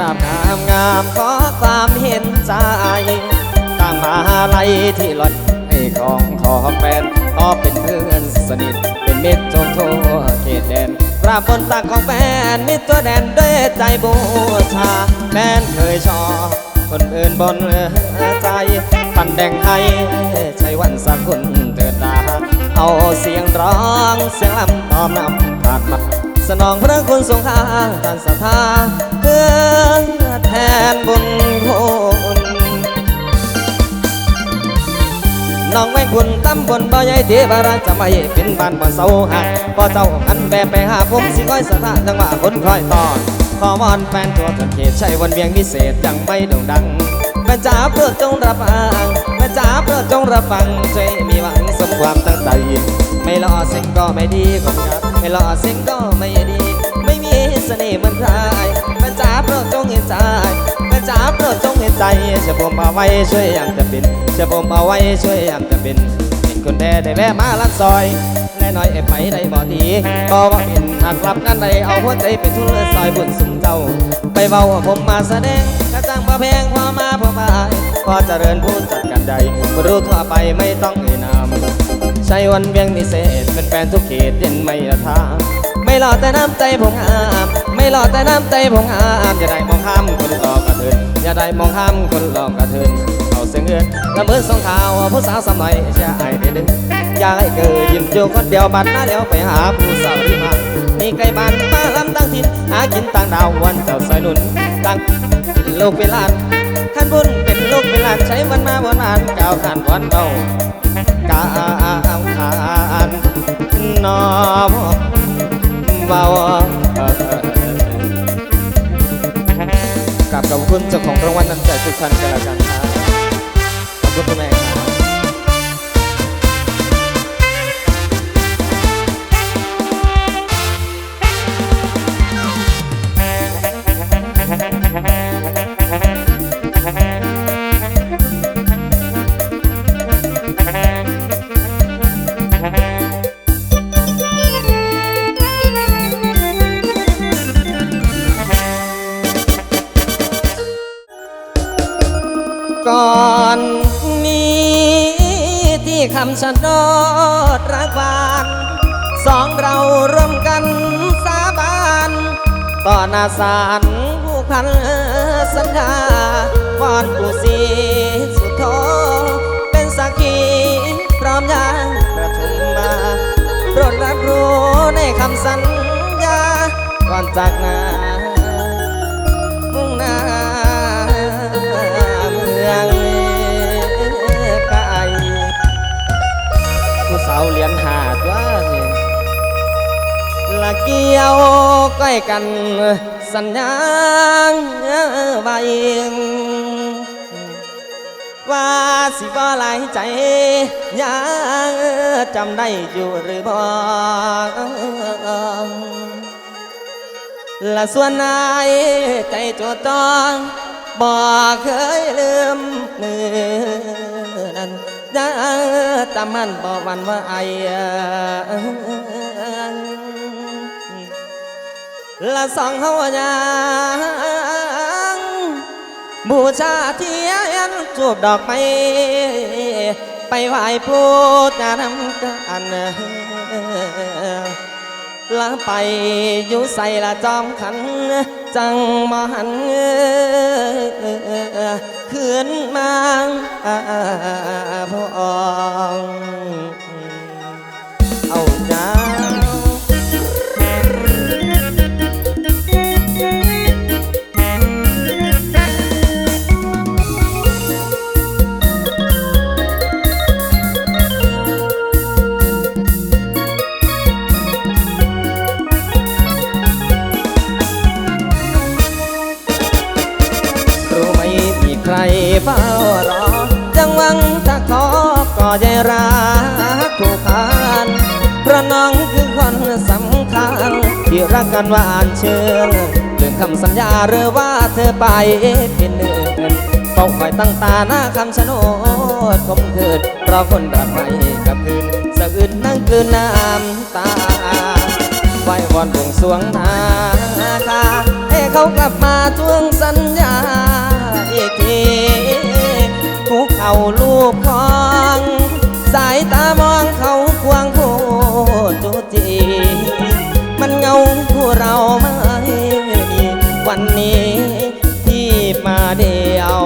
ราบงามงามขอความเห็นใจต่างมาลัยที่หลดให้ของขอแฟนขอเป็นเพื่อนสนิท เป็นมิตรจงทั่วเขตแดนกราบบนตักของแฟนมิตรตัวแดนด้วยใจบูชาแฟนเคยชอบคนอื่นบนใจปันแดงให้ใช้วันสักคนเถิดดาเอาเสียงร้องเสียงลำตอมนำผ่านมา สนองพระคุณทรงค่าการศรัทธาเพื่อแทนบุญคุณน้องแม่คุณตั้มบนบ่ใหญ่เทบาราจะไม่เป็นบ้านบ่เศร้าหักพอเจ้ากันแบบไปหาผมสิคอยสถานจังหวะคนคอยตอนขอวอนแฟนตัวจนเขตใช่วันเวียงพิเศษยังไม่โด่งดังแม่จ๋าเพื่อจงรับฟังแม่จ๋าเพื่อจงรับฟังช่วยมีหวังสมความตั้งใจไม่รอเสียงก็ไม่ดีผมครับ ไม่รอเสียงก็ไม่ดี ไม่มีเสน่ห์เหมือนใครแม่จ๋าโปรดจงเห็นใจแม่จ๋าโปรดจงเห็นใจช่วยผมเอาไว้ช่วยยามจะเป็นช่วยผมเอาไว้ช่วยยามจะเป็นเห็นคนแด่ได้แวะมาลัดซอยและน้อยไอ้ไปได้บ่ดีบ่ว่าเป็นหากรับกันได้เอาหัวใจไปทุ่นซอยบุญสุมเจ้า ไปเบาว่าผมมาแสดงกระจังพอแพงพอมาพอบายพอเจริญพูดจัดกันใดรู้ทั่วไปไม่ต้องเอ่ยนาม ใช่วันเวียงนิเศษเป็นแฟนทุกเขตเด่นไม่ละทาไม่หล่อแต่น้ำใจผมงามไม่หล่อแต่น้ำใจผมงามอย่าได้มองข้ามคนหลอกกระเทินอย่าได้มองข้ามคนหลอกกระเทินเอาเสียงเงินละเมิดสองข่าวผู้สาวสมัยเชื่อไอ้เด้ออย่าให้เกิดยิ้มอยู่คนเดียวบัดน้าเดียวไปหาผู้สาวที่มานี่ไกลบ้านมาลำตั้งถิ่นหากินต่างดาววันเจ้าซอยหนุนตั้งลูกเป็นลานขันบุญเป็นลูกเป็นลานใช้วันมาวันนานก้าวขันวันเบา การขานนอบเบากับขอบคุณเจ้าของรางวัลน้ำใจทุกท่านกันละกันครับขอบคุณคุณแม่ำชะโนดรักบานสองเราร่วมกันสาบานต่อหน้าศาลผู้พันสัญญาวอนผู้ศรีสุโธเป็นสักขีพร้อมยางประทุมมาโปรดรับรู้ในคำสัญญาก่อนจากนา เกี่ยวใกล้กันสัญญาไว้ว่าสิบ่หลายใจยังจำได้อยู่หรือบ่ละส่วนนายใจจดจ้องบอกเคยลืมมือนั้นยังจำมันบอกวันว่าไอ ละสองเฮาอยังบูชาเทียนจูบดอกไม้ไปไหว้พูดงานทำกันละไปอยู่ใส่ละจอมขัน จังมาหันคืนมาพอง เฝ้ารอ จังหวังถ้าขอก็ใจรักถูกทานเพราะน้องคือคนสำคัญ ที่รักกันหวานเชื่อลืมคำสัญญาหรือว่าเธอไปเป็นเดือนเฝ้าคอยตั้งตาหน้าคำชะโนดคมคืนรอคนรักไม่กับคืนสะอึดนั่งกลืนน้ำตาบว้วอนบวงสวงนาคาให้เขากลับมาทวงสัญญา ทีคุกเขาลูกพอง สายตามองเขาควงโพจุจี มันเงาผู้เราไม่วันนี้ที่มาเดียว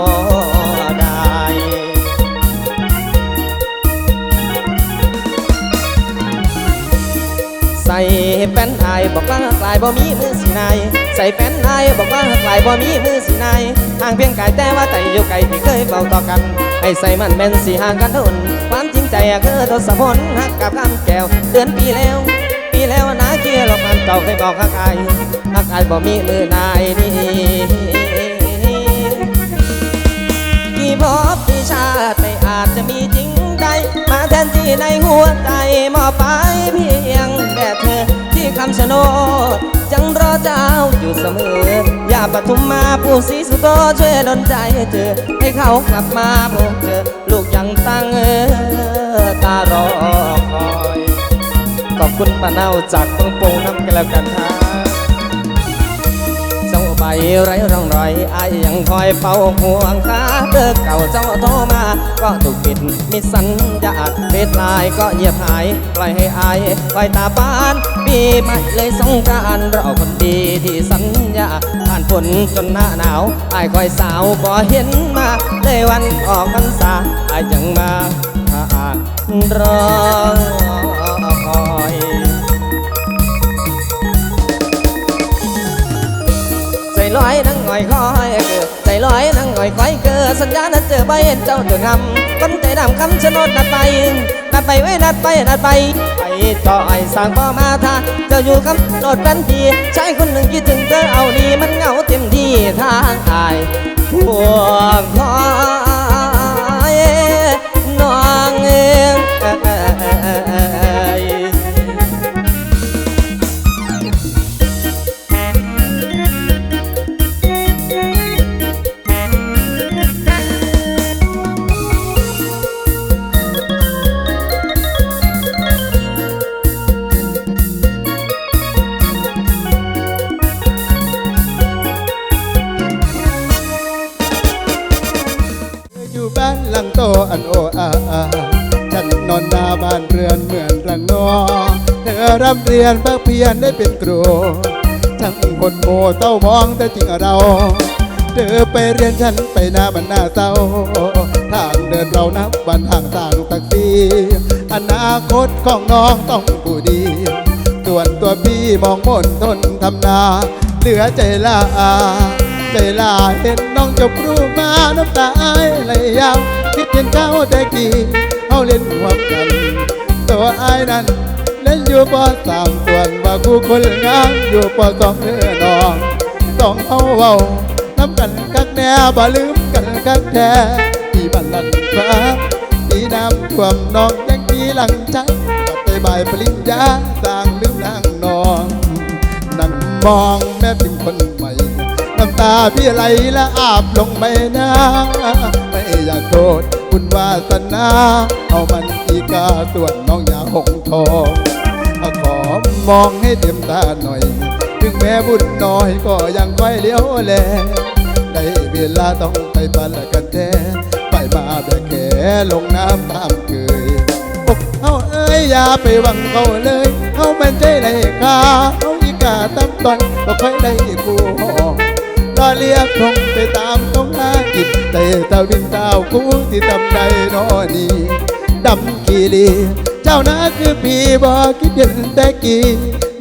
แป้นอายบอกว่าหากลายบ่มีมือสีนายใส่แป้นอายบอกว่าหากลายบ่มีมือสีนายห่างเพียงกายแต่ว่าใจอยู่ไกลที่เคยเฝ้าต่อกัน ให้ใส่มันเป็นสีห่างกันเทนความจริงใจอะคือทศพลหักกับคำแก้วเดือนปีแล้ว ปีแล้วนะเคียหลอกมันเจ้าเคยบอกหักอายหักอายบ่มีมือนายนี่กี่ภพกี่ชาติไม่อาจจะมีจริงใดมาแทนที่ในหัวใจมอบไปเพียงแต่เธอ คำชะโนด จังรอเจ้าอยู่เสมอ อย่าปทุมมาผู้สีสุโตช่วยดลใจเธอ ให้เขากลับมาพบเจอลูกยังตั้งเออตารอคอย ขอบคุณป้าเน่าจากเมืองโป่งน้ำกันแล้วกันครับเจ้า ไรร่องรอยอายยังคอยเฝ้าห่วงคาเบอร์เก่าเจ้าโทรมา ก็ถูกปิดมิสัญญาเฟซไลน์ก็เงียบหาย ปล่อยให้อายปล่อยตาบ้าน ปีใหม่เลยสงการเราคนดีที่สัญญาผ่านฝนจนหน้าหนาวอายคอยสาวบ่เห็นมาเลยวันออกพรรษาอายยังมาหารอคอย ลอยนั่งหงอยคอยเกิดใจลอยนั่งหงอยคอยเกิดสัญญานัดเจอใบเห็นเจ้าตัวงำคนใจดำคำชะโนดนัดไปนัดไปไว้นัดไปนัดไปไปต่อไอ้สร้างพ่อมาทาเจ้าอยู่คำโดดเป็นทีชายคนหนึ่งคิดถึงเธอเอาดีมันเหงาเต็มที่ทางอายพวงคอ บ้านเรือนเหมือนรังนอเธอร่ำเรียนภาคเพียนได้เป็นครูทั้งคนโมเต้ามองแต่จริงเรา เธอไปเรียนฉันไปหน้ามันหน้าเศร้า ทางเดินเรานับวันห่างต่างตักซีอนาคตของน้องต้องผู้ดี ส่วนตัวพี่มองมนทนทำนาเหลือใจลาใจลาเห็นน้องจบรูมาน้ำตาไหลยาวคิดเห็นเขาแต่กี่เขาเล่นหัวกัน ตัวไอ้ายนั้น เล่นอยู่ปอสามส่วนว่ากูคนงามอยู่ปอสองเนื้อน้องต้องเอาเว้าน้ำกันกักแน่บ่ลืมกันกักแท้ที่บ้านลันฟ้าที่น้ำท่วมน้องยังมีหลังใจก็ไปบายปริญญาสร้างลืมนางนองนั่งมองแม่พิมพ์คนใหม่น้ำตาพี่ไหลและอาบลงใบหน้าไม่อยากโทษบุญวาสนาเอามัน กาส่วนน้องอยาหงทองขอมองให้เต็มตาหน่อย ถึงแม้บุญน้อยก็ยังค่อยเลี้ยวแลได้เวลาต้องไปบันละกันแท้ไปมาแบบแขลงน้ำตามเคยอกเอาเอ้ยอย่าไปหวังเขาเลยเขามันใจไรค่าเขาอีกาตั้มตอนก็ค่อยได้กูหองรอเรียกคงไปตามต้องหากินแต่ตาวินเต้ากูที่ทำได้นอนี่ ดำกีรีเจ้านาคือพี่บอกคิดเย็นแต่กี้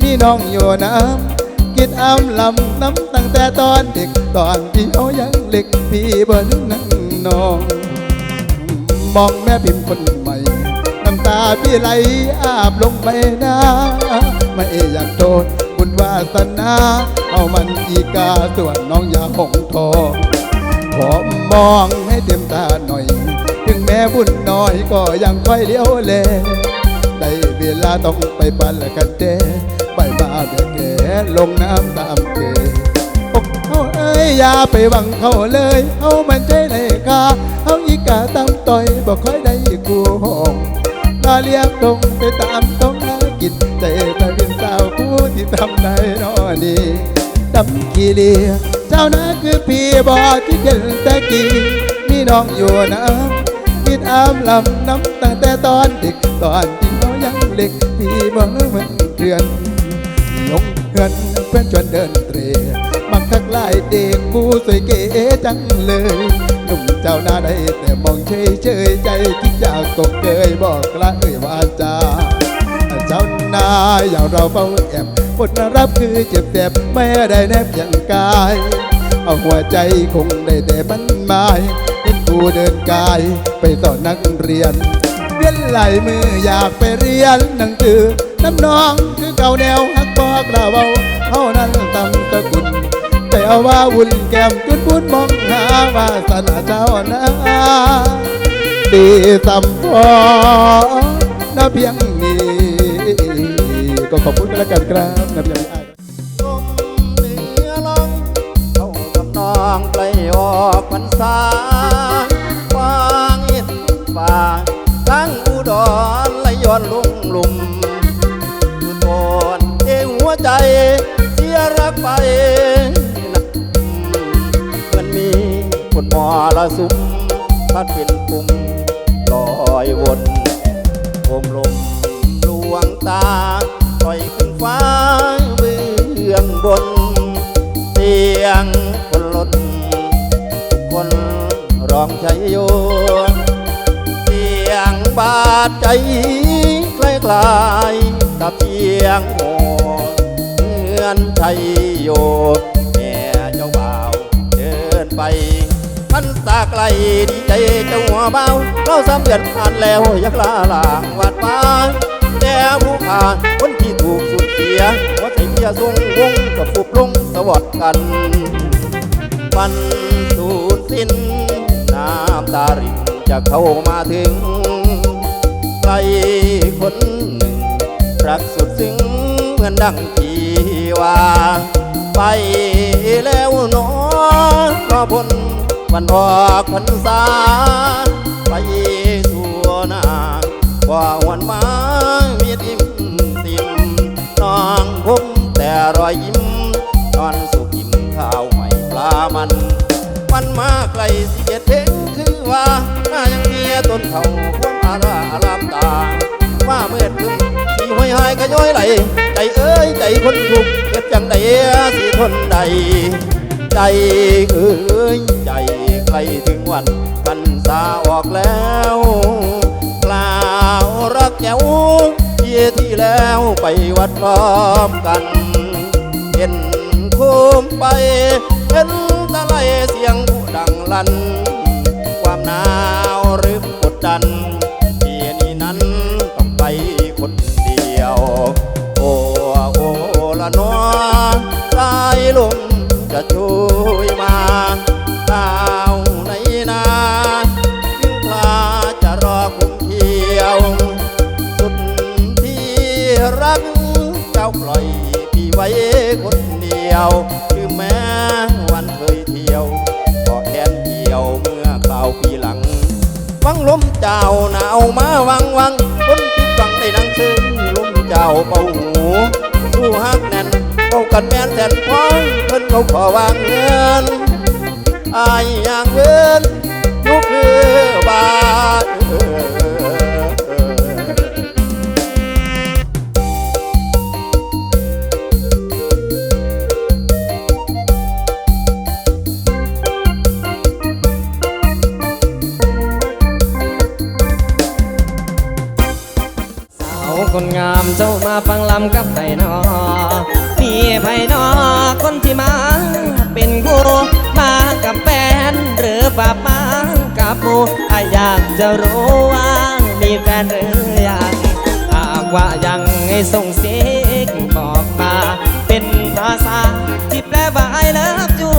มีน้องอยู่น้ำคิดอ้ำลำน้ำตั้งแต่ตอนเด็กตอนที่เขายังเล็กพี่บ่นึกนั่งน้องมองแม่พิมพ์คนใหม่น้ำตาพี่ไหลอาบลงไปหน้าไม่อยากโทษบุญวาสนาเอามันอีกาส่วนน้องอย่าหงทองขอมองให้เต็มตาหน่อย ถึงแม้บุญน้อยก็ยังค่อยเลี้ยวแลได้เวลาต้องไปบันละกันเด้ไปมาแบบแกลงน้ำตามเคยอกเขาเอ้ยอย่าไปหวังเขาเลยเขามันใจในกาเขาอีกาตามต่อยบอกค่อยได้กูห้องลาเรียกตรงไปตามต้องหากินใจตะวินสาวกูที่ทำได้นอดีดำกีเลียเจ้านั้นคือพี่บอกที่เห็นต่กี้มีน้องอยู่นะ กินอามลำน้ำตั้งแต่ตอนเด็กตอนที่เขายังเล็กพี่บอกเหมือนเพื่อนลงเงินเพื่อนชวนเดินเตรมักทักลายเด็กผู้สวยเก๋จังเลยหนุ่มเจ้าหน้าได้แต่มองเฉยเฉยใจคิดอยากก็เคยบอกละเอ่ยว่าจาเจ้านายอย่างเราเฝ้าแอบผลรับคือเจ็บแสบไม่ได้แนบอย่างกาย เอาหัวใจคงได้แต่บันไม้ นกูเดินกายไปสอนนักเรียนเวียนไหลมืออยากไปเรียนหนังสือน้ำน้องคือเก่าแนวฮักบอกเราเบาเท่านั้นตำตะกุนแต่เอาว่าวุ่นแก้มจุดบุญมองหาวาสนาเจ้านะดีสัมพอนะเพียงนี้ก็ขอบคุณกันแล้วกันครับนะเพียงนี้อ้ลมเหนือลองเขาทำนองไกลออกพรรษา ย้อนลุ่งลุ่มอยู่ตอนเอวหัวใจเสียรักไปมันมีคนมอละสุมพัดเป็นปุ่มลอยวนโอมลมลวงตาปล่อยขึ้นฟ้าเบื้องบนเสียงคนลดคนร้องใจโยเสียง บาดใจคล้ายคลายๆกับเสียงโหเหมือนชัยโยแม่เจ้าบ่าวเดินไปพันสาไกลดีใจเจ้าหัวเบาเราสามเดือนผ่านแล้วยักลาลางวัดฟ้าแต่ผู้ขาคนที่ถูกสูญเสียหัวใจเพียทรงวงกับฟุบลงสวัสดกันมันสูญสิ้นน้ำตารินจะเข้ามาถึง ใครคนหนึ่ง รักสุดซึ้งเหมือนดังทีว่าไปแล้วนอก็พ้นวันออกพรรษาไปสู่นาว่าวันมามี dim มติมน้องผมแต่รอยยิ้มนอนสุขกินข้าวใหม่ปลามัน มันมาไกลสิเกตเห็นคือ ว่าหน้ายังเมียต้นเขาพวงอาราอารามตาว่าเมื่อถึงสีห้อยหายก็ย้อยไหล ใจเอ้ยใจคนทุกข์เกิดจังใดสิทนใด ใจเอ้ยใจใกล้ถึงวันกันสาออกแล้วกล่าวรักแก้วเที่ยที่แล้วไปวัดพร้อมกันเห็นโคมไปเห็นตะไลเสียงผู้ดังลั่น หนาวหรือกดดันเที่นี่นั้นต้องไปคนเดียว โอ้โอละนอสายลมจะช่วยมาดาวในนาถึงพลาจะรอคุมเที่ยว สุดที่รักเจ้าปล่อยพี่ไว้คนเดียว เจ้าหนาวมาวังวังคนที่ฟังในหนังซึ้งลมเจ้าเป่าหูสู้ฮักแน่นเข้ากันแม่นแสนพ้องเพิ่นเขาขอวางเงินอายอย่างเวิน เจ้ามาฟังลำกับไผ่นอมีไผ่นอคนที่มา เป็นกูมากับแฟนหรือป่ามากับปูอาอยากจะรู้ว่ามีแฟนหรือยังหากว่ายังให้ส่งเสียงบอกมา เป็นภาษาที่แปลว่า I love you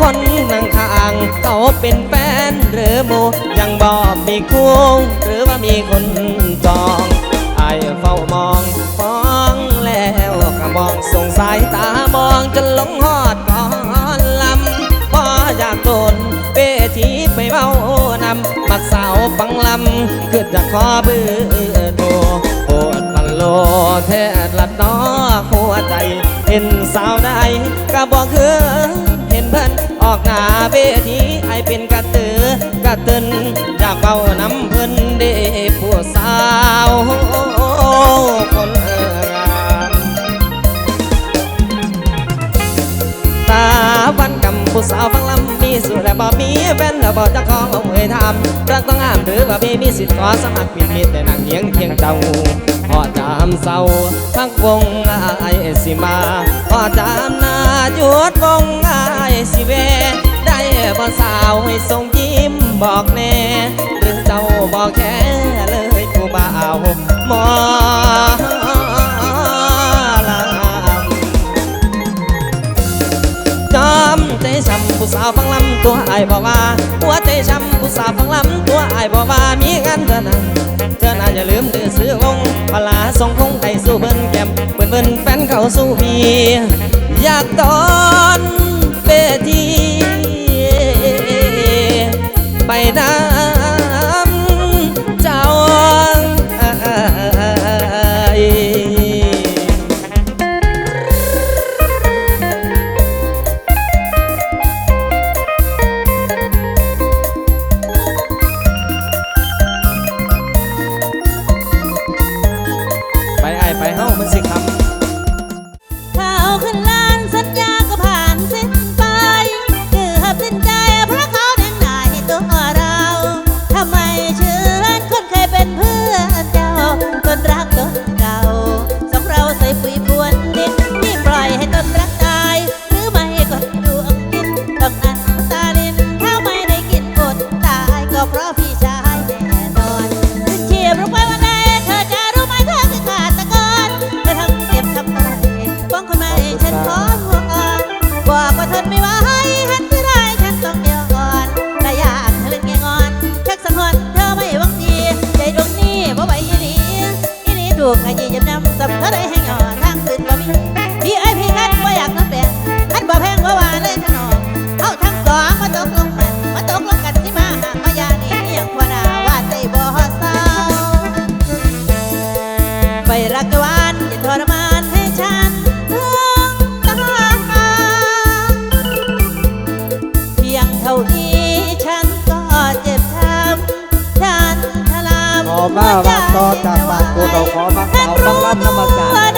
คนนั่งข้างเขาเป็นแฟนหรือโมยังบอกมีคู่หรือว่ามีคนจอง ไอเฝ้ามองมองแล้วก็มองส่งสายตามองจนหลงหอดก่อนลำบ่อยากโดนเวทีไปเบ้านำมักสาวฟังลำคือจะขอเบื่อโทโปวดพันโลเทศลัดนอหัวใจเป็นสาวได้ก็บอกคือเห็นเพิ่อนออกหน้าเวทีไอเป็นกระตือกระตึนอยากเป่าน้ำเพิ่นเด้ผู้สาว คนงามตาวันกำผู้สาวฟังลำมีสุดและบ่มีแฟนและบ่จะของเอาเอ่ยทำรักต้องห้ามหรือว่าพี่มีสิทธิ์ขอสมัครปิดมิตรแต่นั่งเคียงเคียงเจ้าพอจามเศร้าพักวงไอายสิมาพอจามนาหยุดวงไอายสิเวได้บ่สาวให้ทรงยิ้มบอกแน่หรือเจ้าบอกแค่เลยผู้บ่าว หมอลำจอมใจช้ำผู้สาวฟังลำตัวไอ้บอกว่า หัวใจช้ำผู้สาวฟังลำตัวไอ้บอกว่ามีงานเธอนั้นเธอน่าอย่าลืมเดือซื้อวงพลาส่งคงไทยสู้เบิ้นแก้มเบิ้นเบิ้นแฟนเขาสู้พีอยากตอนเวทีไปน้ามาว่าต่อจากปาโกูเราขอมาข่าวฟังลำนำมาการว่านะนัก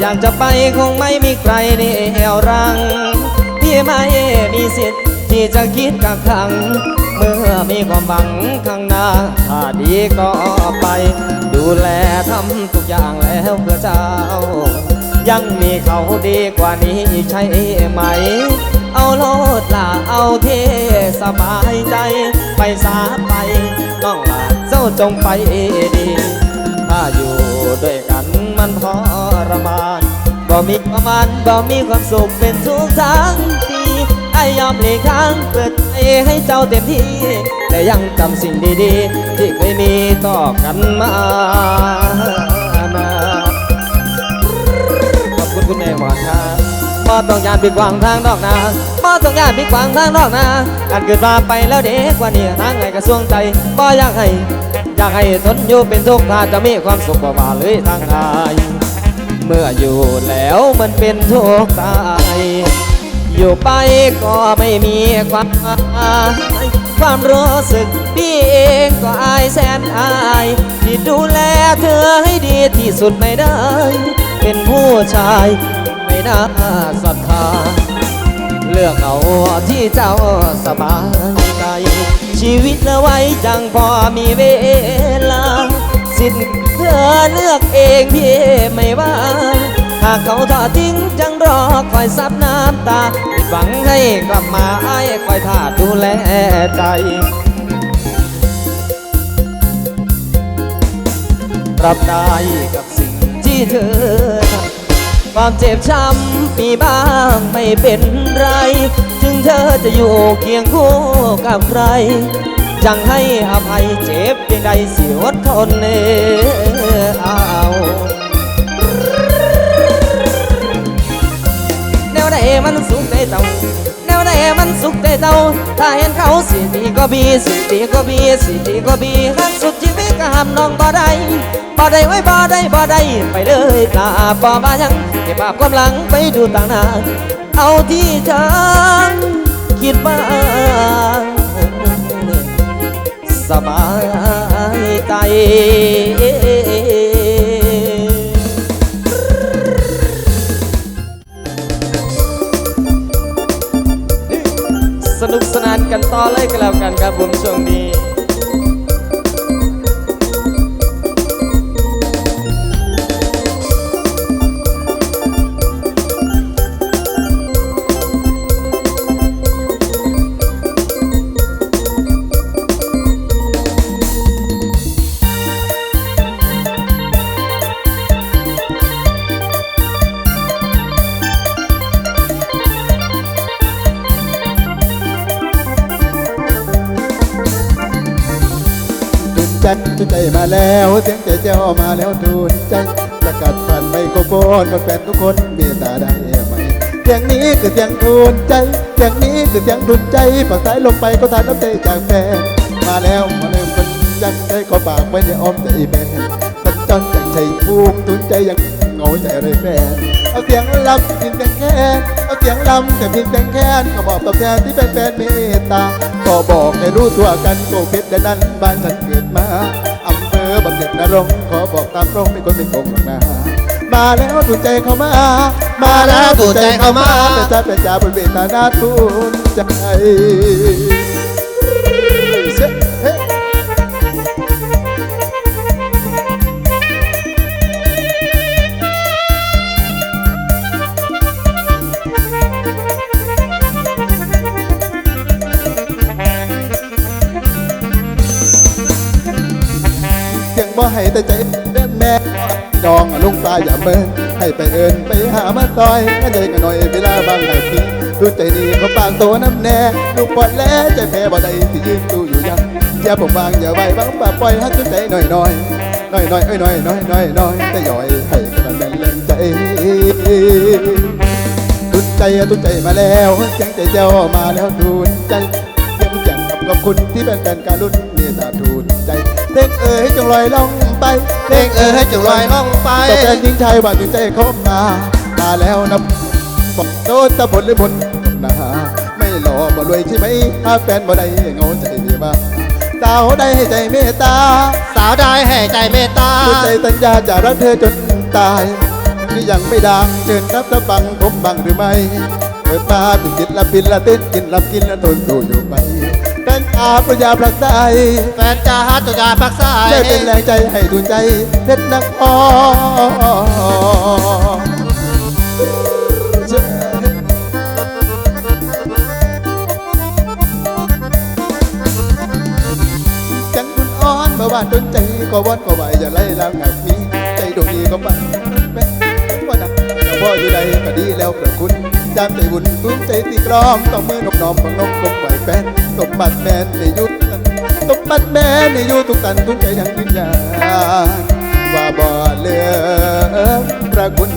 อยากจะไปคงไม่มีใครในเอวรัง พี่ไม่มีสิทธิ์ที่จะคิดกักขัง เมื่อมีความหวังข้างหน้าถ้าดีก็ไป ดูแลทำทุกอย่างแล้วเพื่อเจ้า ยังมีเขาดีกว่านี้ใช่ไหม เอาโลดล่ะเอาเทสบายใจ ไปสาไปน้องล่ะเจ้าจงไปดี ถ้าอยู่ด้วยกัน มันทรมานบ่มีความมันบ่มีความสุขเป็นทุกทั้งปีไอ้ยอมหลีกทางเปิดใจให้เจ้าเต็มที่ แต่ยังจำสิ่งดีๆ ที่เคยมีต่อกันมาขอบคุณคุณแม่หมอนครับ บ่ต้องยานปิดหวังทางดอกนาบ่ต้องยานปิดหวังทางดอกนาการเกิดมาไปแล้วเด็กกว่านี้ทางไงกระทรวงใจบ่อยากให้อยากให้ทนอยู่เป็นทุกข์ถ้าจะมีความสุขกว่าเลยทางใดเมื่ออยู่แล้วมันเป็นทุกข์ตายอยู่ไปก็ไม่มีความความรู้สึกพี่เองก็อายแสนอายที่ดูแลเธอให้ดีที่สุดไม่ได้ เป็นผู้ชาย ไม่น่าศรัทธา เลือกเอาที่เจ้าสบายใจ ชีวิตเอาไว้จังพอมีเวลา สิทธิ์เธอเลือกเองพี่ไม่ว่า หากเขาทอดทิ้งจังรอคอยซับน้ำตาหวังให้กลับมาไอ้คอยท่าดูแลใจรับได้กับสิ่งที่เธอ ความเจ็บช้ำมีบ้างไม่เป็นไร ถึงเธอจะอยู่เคียงคู่กับใคร จังให้อภัยเจ็บเพียงใดสิอดทนเอเอาแนวใดมันสูงในต่ำ สุขใจเจ้าถ้าเห็นเขาสิดีก็บีสิดีก็บีสิดีก็บีหักสุดชีวิตก็ห้ามน้องบ่ได้บ่ได้ไว้บ่ได้บ่ได้ไปเลยตาบ่มายังเก็บภาพความหลังไปดูต่างหน้าเอาที่เธอคิดว่าสบายใจ สนานกันต่อเลยก็แล้วกันครับผมช่วงนี้ แล้วเสียงใจเจ้ามาแล้วดุนใจประกาศผ่านไมโครโฟนบนแฟนทุกคนเมตตาได้ไหมเสียงนี้คือเสียงดุนใจเสียงนี้คือเสียงดุนใจปากสายลงไปก็ทานน้ำใจจากแฟนมาแล้วมาเริ่มคนจันใจขอฝากไว้ในอ้อมใจแฟนสัญจรจากชัยภูมิดุนใจอยังเงาใจเลยแฟนเอาเสียงลำเพียงแค่แค่เอาเสียงลำแต่เพียงแค่แค่ก็บอกตอบแทนที่แฟนเมตตาก็บอกให้รู้ตัวกันโกเพชรและนั้นบ้านฉันเกิดมา น็จนรงค์ขอบอกตามตรงไม่คนไม่โกงหรอกนะ มาแล้วถูกใจเข้ามา มาแล้วถูกใจเข้ามาแต่จะเป็นจ่าบนเวทนาทุนใจ ตาอให้ไปเอินไปหามาซอยกันใจกันหน่อยเวลาบางนาทีดูใจดีเขาปากโตน้ำแน่ลูปอดแล้วใจแพ้บ่ได้ที่ยืนดูอยู่ยังอย่าผมบางอย่าไว้บางป่าปล่อยให้ตัวใจหน่อยหน่อยหน่อยหน่อยเอ้ยหน่อยหน่อยหน่อยหน่อยแต่ย่อยให้กันแม่นแรงใจตุนใจตุนใจมาแล้วเสียงใจเจ้ามาแล้วทุนใจเสียงจังกับกับคุณที่เป็นแฟนการรุ่นเมตตาทุนใจ เพลงเอ๋ยจงลอยล่องไปเพลงเอ๋ยจงลอยล่องไปตบแฟนทิ้งชายว่าตุนใจเข้ามามาแล้วนะบอกโตตะบนหรือบนนะไม่หล่อบ่รวยใช่ไหมถ้าแฟนบ่ได้เงาใจดีบ้าสาวได้ให้ใจเมตตา สาวได้ให้ใจเมตตาตุนใจสัญญาจะรักเธอจนตายนี่ยังไม่ดังเชิญรับตะบังผมบังหรือไม่เปิดมาเป็นกินละปินละเต้นกินรับกินละทนตัวอยู่ไป แฟนอาปยาพลักใจแฟนจ้าตุยาพักสายได้เป็นแรงใจให้ทุนใจเพชรนักอจังคุณอ้อนเมื่อวานดนใจก็วอนก็ไหวอย่าไล่ล้างหักมีใจดวงนี้ก็ปันแม่ว่านักพ่ออยู่ใดก็ดีแล้วประคุณ จามใจบุญฟื้มใจตีกรอมต้องมือนกน้อมของนกกบไหวแป้นตบบัดแม่ในยุทธสมบัดแม่ในยุทุกตันทุนใจยังยืนยานว่าบ่เลือกพระคุณ